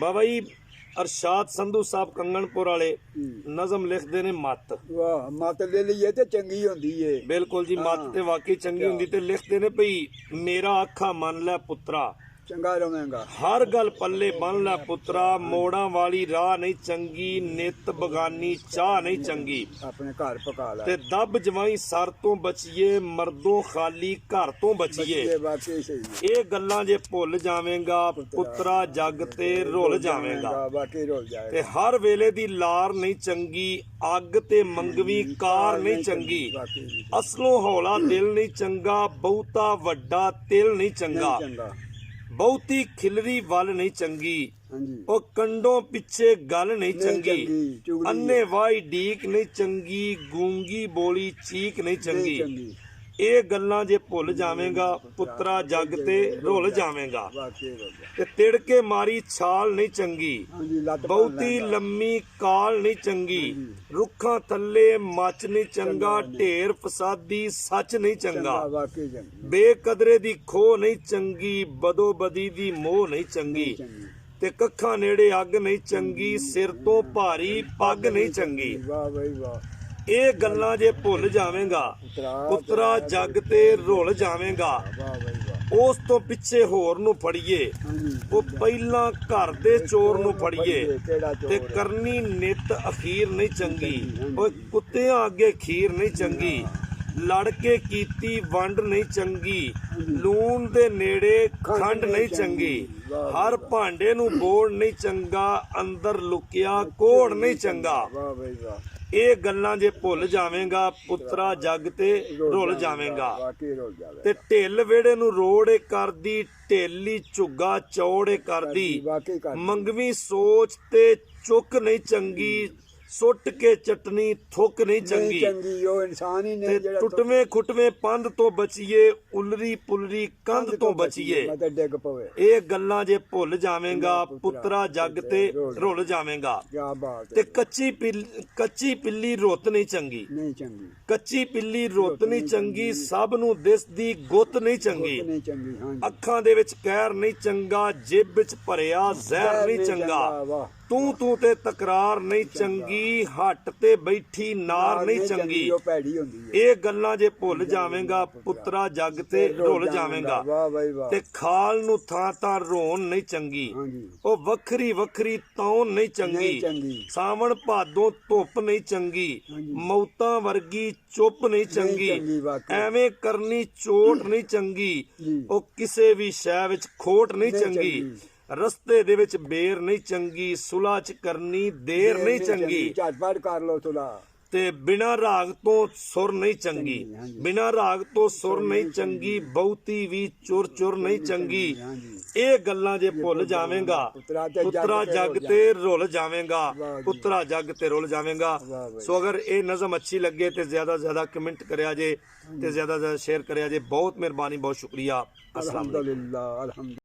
ਬਾਬਾ ਜੀ ਅਰਸ਼ਾਦ ਸੰਧੂ ਸਾਹਿਬ ਕੰਗਣਪੁਰ ਵਾਲੇ ਨਜ਼ਮ ਲਿਖਦੇ ਨੇ ਮੱਤ। ਵਾਹ ਮਤ ਲੈ ਲਈਏ ਤੇ ਚੰਗੀ ਹੁੰਦੀ ਏ। ਬਿਲਕੁਲ ਜੀ ਮੱਤ ਤੇ ਵਾਕਈ ਚੰਗੀ ਹੁੰਦੀ ਤੇ ਲਿਖਦੇ ਨੇ ਭਈ ਮੇਰਾ ਅੱਖਾਂ ਮੰਨ ਲੈ ਪੁੱਤਰਾ। ਚੰਗਾ ਰਵੇਂਗਾ ਹਰ ਗੱਲ ਪੱਲੇ ਬੰਨ ਲੈ ਪੁੱਤਰਾ ਮੋੜਾਂ ਵਾਲੀ ਰਾਹ ਨਹੀਂ ਚੰਗੀ ਨਿਤ ਬਗਾਨੀ ਚਾਹ ਨਹੀਂ ਚੰਗੀ। ਆਪਣੇ ਘਰ ਪਕਾ ਲੈ। ਤੇ ਦੱਬ ਜਵਾਈ ਸਰ ਤੋਂ ਬਚੀਏ ਮਰਦੋਂ ਖਾਲੀ ਘਰ ਤੋਂ ਬਚੀਏ। ਇਹ ਵਾਕਈ ਸਹੀ ਏ ਇਹ ਗੱਲਾਂ ਜੇ ਭੁੱਲ ਜਾਵੇਂਗਾ ਪੁੱਤਰਾ ਜੱਗ ਤੇ ਰੁੱਲ ਜਾਵੇਂਗਾ। ਵਾਕਈ ਰੁੱਲ ਜਾਏਗਾ ਤੇ ਹਰ ਵੇਲੇ ਦੀ ਲਾਰ ਨਹੀਂ ਚੰਗੀ ਅੱਗ ਤੇ ਮੰਗਵੀ ਕਾਰ ਨਹੀਂ ਚੰਗੀ। ਵਾਕਈ ਅਸਲੋਂ ਹੌਲਾ ਦਿਲ ਨਹੀਂ ਚੰਗਾ ਬਹੁਤਾ ਵੱਡਾ ਤਿਲ ਨਹੀਂ ਚੰਗਾ। ਚੰਗਾ। ਬਹੁਤੀ ਖਿਲਰੀ ਵੱਲ ਨਹੀਂ ਚੰਗੀ। ਹਾਂਜੀ। ਉਹ ਕੰਡੋਂ ਪਿੱਛੇ ਗੱਲ ਨਹੀਂ ਚੰਗੀ। ਚੰਗੀ, ਚੁਗਲੀ ਅੰਨੇ ਵਾਈ ਢੀਕ ਨਹੀਂ ਚੰਗੀ ਗੂੰਗੀ ਬੋਲੀ ਚੀਕ ਨਹੀਂ ਨਹੀਂ ਚੰਗੀ। ਚੰਗੀ। ਇਹ ਗੱਲਾਂ ਜੇ ਭੁੱਲ ਜਾਵੇਂਗਾ ਪੁੱਤਰਾ ਜੱਗ ਤੇ ਰੁੱਲ ਜਾਵੇਂਗਾ। ਤੇ ਤਿੜਕੇ ਮਾਰੀ ਛਾਲ ਨਹੀਂ ਚੰਗੀ ਬਹੁਤੀ। ਲੰਮੀ ਕਾਲ ਨਹੀਂ ਚੰਗੀ ਰੁੱਖਾਂ ਥੱਲੇ ਮੱਚ ਨਹੀਂ ਚੰਗਾ ਢੇਰ ਫਸਾਦੀ ਸੱਚ ਨਹੀਂ ਚੰਗਾ ਬੇਕਦਰੇ ਦੀ ਖੋ ਨਹੀਂ ਚੰਗੀ ਬਦੋ ਬਦੀ ਦੀ ਮੋਹ ਨਹੀਂ ਚੰਗੀ। ਤੇ ਕੱਖਾਂ ਨੇੜੇ ਅੱਗ ਨਹੀਂ ਚੰਗੀ ਸਿਰ ਤੋਂ ਭਾਰੀ ਪੱਗ ਨਹੀਂ ਚੰਗੀ। ਵਾਹ ਬਈ ਵਾਹ। ਇਹ ਗੱਲਾਂ ਜੇ ਭੁੱਲ ਜਾਵੇਂਗਾ ਪੁੱਤਰਾ ਜੱਗ ਤੇ ਰੁੱਲ ਜਾਵੇਂਗਾ, ਉਸ ਤੋਂ ਪਿੱਛੇ ਹੋਰ ਨੂੰ ਫੜੀਏ, ਉਹ ਪਹਿਲਾਂ ਘਰ ਦੇ ਚੋਰ ਨੂੰ ਫੜੀਏ ਤੇ ਕਰਨੀ ਨਿਤ ਅਖੀਰ ਨਹੀਂ ਚੰਗੀ, ਓਏ ਕੁੱਤਿਆਂ ਅੱਗੇ ਖੀਰ ਨਹੀਂ ਚੰਗੀ ਲੜ ਕੇ ਕੀਤੀ ਵੰਡ ਨਹੀਂ ਚੰਗੀ, ਲੂਣ ਦੇ ਨੇੜੇ ਖੰਡ ਨਹੀਂ ਚੰਗੀ, ਹਰ ਭਾਂਡੇ ਨੂੰ ਬੋੜ ਨਹੀਂ ਚੰਗਾ, ਅੰਦਰ ਲੁਕਿਆ ਕੋੜ ਨਹੀਂ ਚੰਗਾ। ਇਹ ਗੱਲਾਂ ਜੇ ਭੁੱਲ ਜਾਵੇਂਗਾ ਪੁੱਤਰਾ ਜੱਗ ਤੇ ਰੁੱਲ ਜਾਵੇਂਗਾ। ਤੇ ਢਿੱਲ ਵੇੜੇ ਨੂੰ ਰੋੜੇ ਕਰਦੀ ਢੇਲੀ ਝੁੱਗਾ ਚੌੜੇ ਕਰਦੀ। ਮੰਗਵੀ ਸੋਚ ਤੇ ਚੁੱਕ ਨਹੀਂ ਚੰਗੀ ਸੁੱਟ ਕੇ ਚਟਨੀ ਥੁੱਕ ਨਹੀਂ ਚੰਗੀ। ਚੰਗੀ ਉਹ ਇਨਸਾਨ ਹੀ ਨਹੀਂ ਜਿਹੜਾ ਟੁੱਟਵੇਂ ਖੁੱਟਵੇਂ ਪੰਧ ਤੋਂ ਬਚੀਏ ਉਲਰੀ ਪੁਲਰੀ ਕੰਧ ਤੋਂ ਬਚੀਏ ਮਤਲਬ ਡਿੱਗ ਪਵੇ। ਇਹ ਗੱਲਾਂ ਜੇ ਭੁੱਲ ਜਾਵੇਂਗਾ ਪੁੱਤਰਾ ਜੱਗ ਤੇ ਰੁੱਲ। ਜਾਵੇਂਗਾ। ਬਾਤ ਤੇ ਕੱਚੀ ਪਿੱਲ ਕੱਚੀ ਪਿੱਲੀ ਰੁੱਤ ਨਹੀਂ ਚੰਗੀ। ਨਹੀਂ ਚੰਗੀ। ਕੱਚੀ ਪਿੱਲੀ ਰੁੱਤ ਨਹੀਂ ਚੰਗੀ ਸਭ ਨੂੰ ਦਿਸਦੀ ਗੁੱਤ ਨਹੀਂ ਚੰਗੀ। ਨਹੀਂ ਚੰਗੀ ਹਾਂਜੀ। ਅੱਖਾਂ ਦੇ ਵਿੱਚ ਕਹਿਰ ਨਹੀਂ ਚੰਗਾ ਜੇਬ ਵਿੱਚ ਭਰਿਆ ਜ਼ਹਿਰ ਨਹੀਂ ਚੰਗਾ। ਤੂੰ ਤੂੰ ਤੇ ਤਕਰਾਰ ਨਹੀਂ ਚੰਗੀ। ਹੱਟ ਤੇ ਬੈਠੀ ਨਾਰ ਨਹੀਂ ਚੰਗੀ। ਉਹ ਭੈੜੀ ਹੁੰਦੀ ਹੈ। ਇਹ ਗੱਲਾਂ ਜੇ ਭੁੱਲ ਜਾਵੇਂਗਾ ਪੁੱਤਰਾ ਜੱਗ ਤੇ ਰੁੱਲ ਜਾਵੇਂਗਾ। ਤੇ ਖਾਲ ਨੂੰ ਥਾਂ ਥਾਂ ਰੋਣ ਨਹੀਂ ਚੰਗੀ। ਉਹ ਵੱਖਰੀ ਵੱਖਰੀ ਤੌਣ ਨਹੀਂ ਚੰਗੀ। ਸਾਵਣ ਭਾਦੋਂ ਧੁੱਪ ਨਹੀਂ ਚੰਗੀ। ਮੌਤਾਂ ਵਰਗੀ ਚੁੱਪ ਨਹੀਂ ਚੰਗੀ। ਐਵੇਂ ਕਰਨੀ ਚੋਟ ਨਹੀਂ ਚੰਗੀ। ਉਹ ਕਿਸੇ ਵੀ ਸ਼ੈ ਵਿੱਚ ਖੋਟ ਨਹੀਂ ਚੰਗੀ। ਰਸਤੇ ਦੇ ਵਿੱਚ ਬੇਰ ਨਹੀਂ ਚੰਗੀ ਸੁਲਾ ਚ ਕਰਨੀ ਦੇਰ ਨਹੀਂ ਚੰਗੀ। ਝਟਪਟ ਕਰ ਲੋ ਤੁਲਾ ਤੇ ਬਿਨਾ ਰਾਗ ਤੋਂ ਸੁਰ ਨਹੀਂ ਚੰਗੀ। ਬਿਨਾ ਰਾਗ ਤੋਂ ਸੁਰ ਨਹੀਂ ਚੰਗੀ। ਬਹੁਤੀ ਵੀ ਚੁਰ ਚੁਰ ਨਹੀਂ ਚੰਗੀ। ਇਹ ਗੱਲਾਂ ਜੇ ਭੁੱਲ ਜਾਵੇਂਗਾ। ਪੁੱਤਰਾ ਜੱਗ ਤੇ ਰੁੱਲ ਜਾਵੇਂਗਾ। ਪੁੱਤਰਾ ਜੱਗ ਤੇ ਰੁੱਲ ਜਾਵੇਂਗਾ। ਸੋ ਅਗਰ ਇਹ ਨਜ਼ਮ ਅੱਛੀ ਲੱਗੇ ਤੇ ਜ਼ਿਆਦਾ ਜ਼ਿਆਦਾ ਕਮੈਂਟ ਕਰਿਆ ਜੇ ਤੇ ਜ਼ਿਆਦਾ ਜ਼ਿਆਦਾ ਸ਼ੇਅਰ ਕਰਿਆ ਜੇ ਬਹੁਤ ਮਿਹਰਬਾਨੀ ਬਹੁਤ ਸ਼ੁਕਰੀਆ। ਅਲਹਮਦੁਲਿਲਾ ਅਲਹਮਦ